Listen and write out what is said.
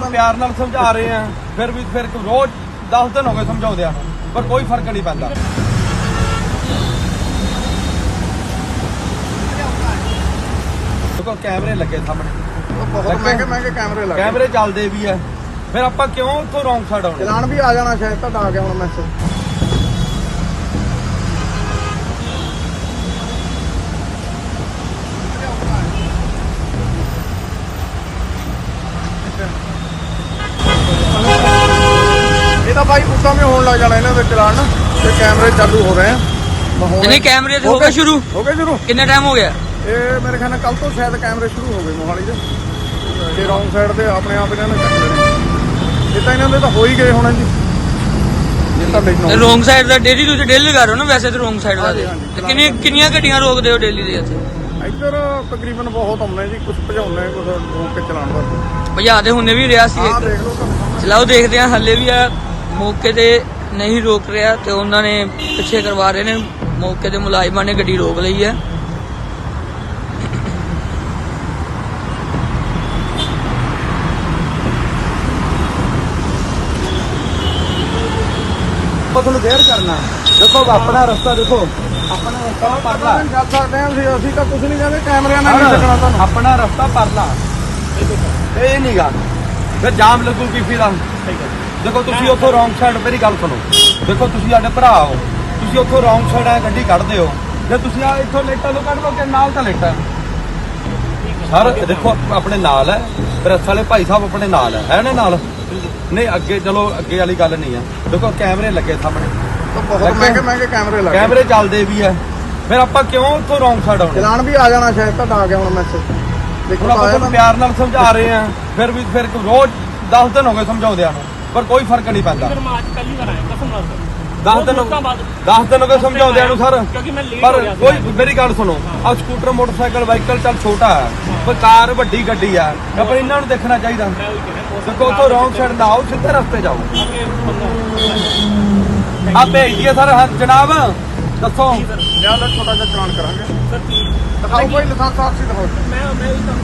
ਤੁਹਾਨੂੰ ਪਿਆਰ ਨਾਲ ਸਮਝਾ ਰਹੇ ਆ ਫਿਰ ਵੀ ਫਿਰ ਰੋਜ਼ 10 ਦਿਨ ਹੋ ਗਏ ਸਮਝਾਉਂਦਿਆਂ ਪਰ ਕੋਈ ਫ਼ਰਕ ਨਹੀਂ ਪੈਂਦਾ। ਦੇਖੋ ਕੈਮਰੇ ਲੱਗੇ ਸਾਹਮਣੇ। ਬਹੁਤ ਮਹਿੰਗੇ ਮਹਿੰਗੇ ਕੈਮਰੇ ਲੱਗੇ। ਕੈਮਰੇ ਚੱਲਦੇ ਵੀ ਆ। ਫਿਰ ਆਪਾਂ ਕਿਉਂ ਉੱਥੋਂ ਰੌਂਗ ਸਾਈਡ ਆਉਣਾ? ਚਲਾਨ ਵੀ ਆ ਜਾਣਾ ਸ਼ਾਇਦ ਤੁਹਾਡਾ ਆ ਗਿਆ ਹੁਣ ਮੈਸੇਜ ਤਾਂ ਬਾਈ ਉਦਾਂ ਵੀ ਹੋਣ ਲੱਗ ਜਾਣਾ ਇਹਨਾਂ ਦੇ ਚਲਾਨ। ਤੇ ਕੈਮਰੇ ਚਾਲੂ ਹੋ ਰਹੇ ਆ। ਮੈਂ ਹੁਣ- ਨਹੀਂ ਕੈਮਰੇ ਤੇ ਹੋ ਗਏ ਸ਼ੁਰੂ। ਹੋ ਗਏ ਸ਼ੁਰੂ। ਕਿੰਨਾ ਟਾਈਮ ਹੋ ਗਿਆ? ਇਹ ਮੇਰੇ ਖਿਆਲ ਨਾਲ ਕੱਲ ਤੋਂ ਸ਼ਾਇਦ ਕੈਮਰੇ ਸ਼ੁਰੂ ਹੋ ਗਏ ਮੋਹਾਲੀ ਦੇ। ਤੇ ਰੌਂਗ ਸਾਈਡ ਤੇ ਆਪਣੇ ਆਪ ਇਹਨਾਂ ਨੇ ਚੱਕ ਲੈਣੇ। ਇਹ ਤਾਂ ਇਹਨਾਂ ਦੇ ਤਾਂ ਹੋ ਹੀ ਗਏ ਹੋਣੇ ਜੀ। ਇਹ ਤਾਂ ਮੈਨੂੰ ਰੋਂਗ ਸਾਈਡ ਦਾ ਡੇਲੀ ਤੁਸੀਂ ਡੇਲੀ ਕਰ ਰਹੇ ਹੋ ਨਾ ਵੈਸੇ ਤਾਂ ਰੋਂਗ ਸਾਈਡ ਦਾ ਹਾਂਜੀ, ਤੇ ਹਾਂਜੀ, ਤੇ ਕਿੰਨੀਆਂ ਕਿੰਨੀਆਂ ਗੱਡੀਆਂ ਰੋਕਦੇ ਹੋ ਡੇਲੀ ਦੇ ਇੱਥੇ? ਇੱਧਰ ਤਕਰੀਬਨ ਬਹੁਤ ਆਉਂਦੇ ਜੀ ਕੁਝ ਭਜਾਉਂਦੇ ਕੁਝ ਰੋਕ ਕੇ ਚਲਾਉਣ ਵਾਸਤੇ। ਭਜਾ ਤੇ ਹੁੰਨੇ ਵੀ ਰਿਹਾ ਸੀ ਆਹ ਇੱਕ। ਦੇਖ ਲਓ ਤੁਹਾਨੂੰ। ਸਾਹਮਣੇ। ਚਲਾਓ ਦੇਖਦੇ ਆ ਹੱਲੇ ਵੀ ਆ ਮੌਕੇ ਤੇ ਨਹੀਂ ਰੋਕ ਰਿਹਾ ਤੇ ਉਹਨਾਂ ਨੇ ਪਿੱਛੇ ਕਰਵਾ ਰਹੇ ਨੇ। ਮੌਕੇ ਤੇ ਮੁਲਾਜ਼ਮਾਂ ਨੇ ਗੱਡੀ ਰੋਕ ਲਈ ਹੈ। ਆਪਾਂ ਤੁਹਾਨੂੰ ਦੇਰ ਕਰਨਾ। ਦੇਖੋ ਆਪਣਾ ਰਸਤਾ ਦੇਖੋ। ਆਪਣਾ ਰਸਤਾ ਪਰਲਾ। ਚੱਲ ਸਕਦੇ ਹਾਂ ਅਸੀਂ ਅਸੀਂ ਤਾਂ ਕੁਝ ਨਹੀਂ ਕਹਿੰਦੇ ਕੈਮਰਿਆਂ ਨਾਲ ਨਹੀਂ ਚੱਕਣਾ ਤੁਹਾਨੂੰ। ਆਪਣਾ ਰਸਤਾ ਪਰਲਾ। ਇਹ ਨਹੀਂਗਾ ਫਿਰ ਜਾਮ ਲੱਗੂਗੀ ਫਿਰ ਦੇਖੋ ਤੁਸੀਂ ਉੱਥੋਂ ਰੌਂਗ ਸਾਈਡ ਮੇਰੀ ਗੱਲ ਸੁਣੋ। ਦੇਖੋ ਤੁਸੀਂ ਸਾਡੇ ਭਰਾ ਹੋ। ਤੁਸੀਂ ਉੱਥੋਂ ਰੌਂਗ ਸਾਈਡ ਆ ਗੱਡੀ ਕੱਢਦੇ ਹੋ। ਜੇ ਤੁਸੀਂ ਆ ਇੱਥੋਂ ਲੇਟਾਂ ਤੋਂ ਕੱਢ ਲਓ ਕਿ ਨਾਲ ਤਾਂ ਲੇਟਾਂ। ਸਰ ਦੇਖੋ ਆਪਣੇ ਨਾਲ ਹੈ। ਪ੍ਰੈਸ ਵਾਲੇ ਭਾਈ ਸਾਹਿਬ ਆਪਣੇ ਨਾਲ ਹੈ। ਹੈ ਨੇ ਨਾਲ? ਨਹੀਂ ਅੱਗੇ ਚਲੋ ਅੱਗੇ ਵਾਲੀ ਗੱਲ ਨਹੀਂ ਆ ਦੇਖੋ ਕੈਮਰੇ ਲੱਗੇ ਸਾਹਮਣੇ। ਬਹੁਤ। ਮਹਿੰਗੇ ਮਹਿੰਗੇ ਕੈਮਰੇ ਲੱਗੇ। ਕੈਮਰੇ ਚੱਲਦੇ ਵੀ ਆ ਫਿਰ ਆਪਾਂ ਕਿਉਂ ਉੱਥੋਂ ਰੌਂਗ ਸਾਈਡ ਆਉਣਾ? ਚਲਾਨ ਵੀ ਆ ਜਾਣਾ ਸ਼ਾਇਦ ਤੁਹਾਡਾ ਆ ਗਿਆ ਹੁਣ ਮੈਸੇਜ ਦੇਖੋ ਆਪਾਂ ਪਿਆਰ ਨਾਲ ਸਮਝਾ ਰਹੇ ਆ ਫਿਰ ਵੀ ਫਿਰ ਰੋਜ਼ 10 ਦਿਨ ਹੋ ਗਏ ਸਮਝਾਉਂਦਿਆਂ ਨੂੰ। ਪਰ ਕੋਈ ਫ਼ਰਕ ਨਹੀਂ ਪੈਂਦਾ। ਫਿਰ ਮੈਂ ਅੱਜ ਪਹਿਲੀ ਵਾਰ ਆਇਆ ਕਸਮ ਨਾਲ ਸਰ। 10 ਦਿਨ ਹਫ਼ਤਾ ਬਾਅਦ 10 ਦਿਨ ਹੋ ਗਏ ਸਮਝਾਉਂਦਿਆਂ ਨੂੰ ਸਰ। ਕਿਉਂਕਿ ਮੈਂ ਲੇਟ ਪਰ ਹੋ ਗਿਆ ਸੀ। ਕੋਈ ਮੇਰੀ ਗੱਲ ਸੁਣੋ। ਆ ਸਕੂਟਰ ਮੋਟਰਸਾਈਕਲ ਵਾਹੀਕਲ ਚੱਲ ਛੋਟਾ ਹੈ। ਪਰ ਕਾਰ ਵੱਡੀ ਗੱਡੀ ਆ ਪਰ ਇਹਨਾਂ ਨੂੰ ਦੇਖਣਾ ਚਾਹੀਦਾ। ਮੈਂ ਉਹੀ ਕਹਿ ਰਿਹਾ ਦੇਖੋ ਉੱਥੋਂ ਰੌਂਗ ਸਾਈਡ ਨਾ ਆਓ ਸਿੱਧੇ ਰਸਤੇ ਜਾਓ। ਅੱਗੇ ਬੰਦਾ ਆ ਭੇਜ ਦਈਏ ਸਰ ਹਾਂ ਜਨਾਬ। ਦੱਸੋ। ਜਾਂ ਛੋਟਾ ਜਿਹਾ ਚਲਾਨ ਕਰਾਂਗੇ। ਸਰ ਕੀ ਦਿਖਾਓ ਕੋਈ ਲਾਇਸੈਂਸ ਆਕਸੀ ਦਿਖਾਓ। ਮੈਂ ਮੈਂ ਉਹੀ ਕੰਮ